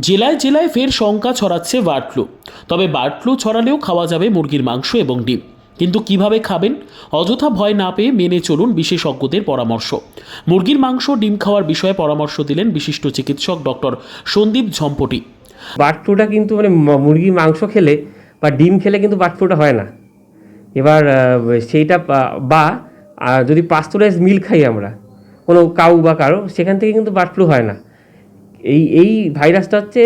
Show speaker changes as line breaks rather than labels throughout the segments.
জেলায় জেলায় ফের শঙ্কা ছড়াচ্ছে বার্ড ফ্লু তবে বার্ড ফ্লু ছড়ালেও খাওয়া যাবে মুরগির মাংস এবং ডিম। কিন্তু কীভাবে খাবেন? অযথা ভয় না পেয়ে মেনে চলুন বিশেষজ্ঞদের পরামর্শ। মুরগির মাংস, ডিম খাওয়ার বিষয়ে পরামর্শ দিলেন বিশিষ্ট চিকিৎসক ডক্টর সন্দীপ ঝম্পটি।
বার্ড ফ্লুটা কিন্তু মানে মুরগির মাংস খেলে বা ডিম খেলে কিন্তু বার্ড ফ্লুটা হয় না। এবার সেইটা বা- যদি পাস্তুরাইজ মিল খাই আমরা, কোনো কাউ বা কারও, সেখান থেকে কিন্তু বার্ড ফ্লু হয় না। এই এই ভাইরাসটা হচ্ছে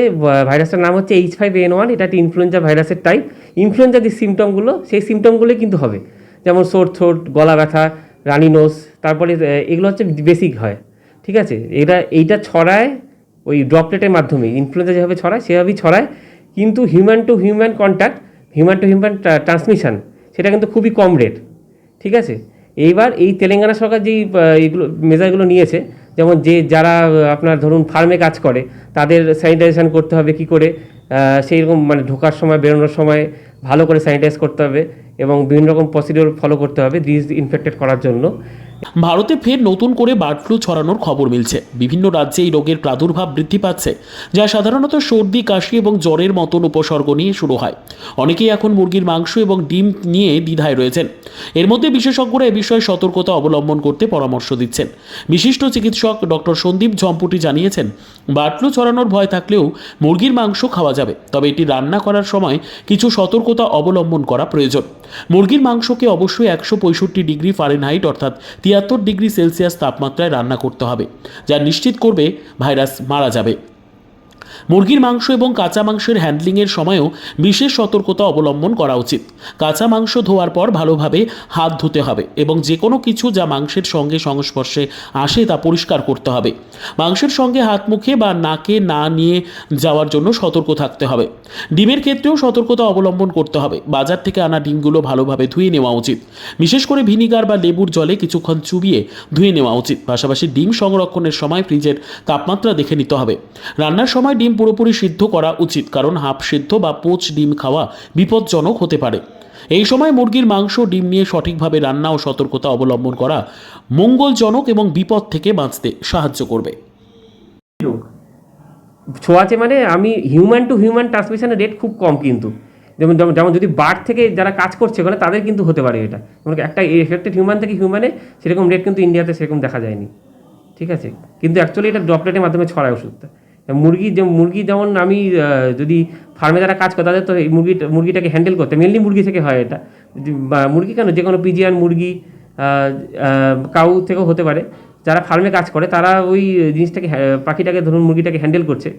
ভাইরাসটার নাম হচ্ছে এইচ ফাইভ এন ওয়ান এটা একটা ইনফ্লুয়েঞ্জা ভাইরাসের টাইপ ইনফ্লুয়েঞ্জার যে সিমটমগুলো সেই সিমটমগুলোই কিন্তু হবে। যেমন সোর থ্রোট গলা ব্যথা রানি নোস তারপরে এগুলো হচ্ছে বেসিক হয়। ঠিক আছে? এটা এইটা ছড়ায় ওই ড্রপলেটের মাধ্যমে। ইনফ্লুয়েঞ্জা যেভাবে ছড়ায় সেভাবেই ছড়ায়। কিন্তু human to human contact human to human transmission সেটা কিন্তু খুবই কম রেট ঠিক আছে? এইবার এই তেলেঙ্গানা সরকার যেই আহ, এইগুলো মেজারগুলো নিয়েছে যেমন যে যারা আপনার ধরুন ফার্মে কাজ করে, তাদের স্যানিটাইজেশন করতে হবে কি করে? সেই রকম মানে ঢোকার সময়, বেরোনোর সময় ভালো করে স্যানিটাইজ করতে হবে এবং বিভিন্ন রকম প্রসিডিওর ফলো করতে হবে ডিজ ইনফেক্টেড করার জন্য।
ভারতে ফের নতুন করে বার্ড ফ্লু ছড়ানোর খবর মিলছে। বিভিন্ন রাজ্যে এই রোগের প্রাদুর্ভাব বৃদ্ধি পাচ্ছে, যা সাধারণত সর্দি, কাশি এবং জ্বরের মতন উপসর্গ নিয়ে শুরু হয়। অনেকেই এখন মুরগির মাংস এবং ডিম নিয়ে দ্বিধায় রয়েছেন। এর মধ্যে বিশেষজ্ঞরা এ বিষয়ে সতর্কতা অবলম্বন করতে পরামর্শ দিচ্ছেন। বিশিষ্ট চিকিৎসক ডক্টর সন্দীপ ঝম্পুটি জানিয়েছেন, বার্ড ফ্লু ছড়ানোর ভয় থাকলেও মুরগির মাংস খাওয়া যাবে, তবে এটি রান্না করার সময় কিছু সতর্কতা অবলম্বন করা প্রয়োজন। মুরগির মাংসকে অবশ্যই একশো পঁয়ষট্টি ডিগ্রি ফারেনহাইট অর্থাৎ তিয়াত্তর ডিগ্রি সেলসিয়াস তাপমাত্রায় রান্না করতে হবে যা নিশ্চিত করবে ভাইরাস মারা যাবে। মুরগির মাংস এবং কাঁচা মাংসের হ্যান্ডলিংয়ের সময়ও বিশেষ সতর্কতা অবলম্বন করা উচিত। কাঁচা মাংস ধোয়ার পর ভালোভাবে হাত ধুতে হবে এবং যে কোনো কিছু যা মাংসের সঙ্গে সংস্পর্শে আসে তা পরিষ্কার করতে হবে। মাংসের সঙ্গে হাত মুখে বা নাকে না নিয়ে যাওয়ার জন্য সতর্ক থাকতে হবে। ডিমের ক্ষেত্রেও সতর্কতা অবলম্বন করতে হবে। বাজার থেকে আনা ডিমগুলো ভালোভাবে ধুয়ে নেওয়া উচিত। বিশেষ করে ভিনিগার বা লেবুর জলে কিছুক্ষণ চুবিয়ে ধুয়ে নেওয়া উচিত। পাশাপাশি ডিম সংরক্ষণের সময় ফ্রিজের তাপমাত্রা দেখে নিতে হবে। রান্নার সময় ডিম পুরোপুরি সিদ্ধ করা উচিত, কারণ হাফ সিদ্ধ বা পোচ ডিম খাওয়া বিপজ্জনক হতে পারে। এই সময় মুরগির মাংস, ডিম নিয়ে সঠিকভাবে রান্না ও সতর্কতা অবলম্বন করা মঙ্গলজনক এবং বিপদ থেকে বাঁচতে সাহায্য করবে।
ছোঁয়াচে মানে আমি হিউম্যান টু হিউম্যান ট্রান্সমিশনের রেট খুব কম কিন্তু। যেমন যেমন যেমন যদি বার্ড থেকে যারা কাজ করছে ওখানে তাদের কিন্তু হতে পারে এটা। যেমন একটা এফেক্টেড হিউম্যান থেকে হিউম্যানে সেরকম রেট কিন্তু ইন্ডিয়াতে সেরকম দেখা যায়নি। ঠিক আছে? কিন্তু অ্যাকচুয়ালি এটা ড্রপলেটের মাধ্যমে ছড়ায় ওষুধটা। মুরগি যে মুরগি যেমন আমি যদি ফার্মে যারা কাজ করে, তাদের তো এই মুরগি, মুরগিটাকে হ্যান্ডেল করতে মেনলি মুরগি থেকে হয় এটা। মুরগি কেন? যে কোনো পিজিয়ান মুরগি কাউ থেকেও হতে পারে। যারা ফার্মে কাজ করে, তারা ওই জিনিসটাকে পাখিটাকে ধরুন মুরগিটাকে হ্যান্ডেল করছে।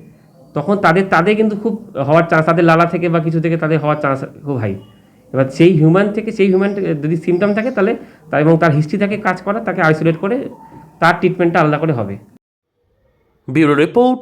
তখন তাদের তাদের কিন্তু খুব হওয়ার চান্স তাদের লালা থেকে বা কিছু থেকে তাদের হওয়ার চান্স খুব হাই এবার সেই হিউম্যান থেকে, সেই হিউম্যান যদি সিমটম থাকে, তাহলে তা, এবং তার হিস্ট্রি থাকে কাজ করা, তাকে আইসোলেট করে, তার ট্রিটমেন্টটা আলাদা করে হবে।
Bureau report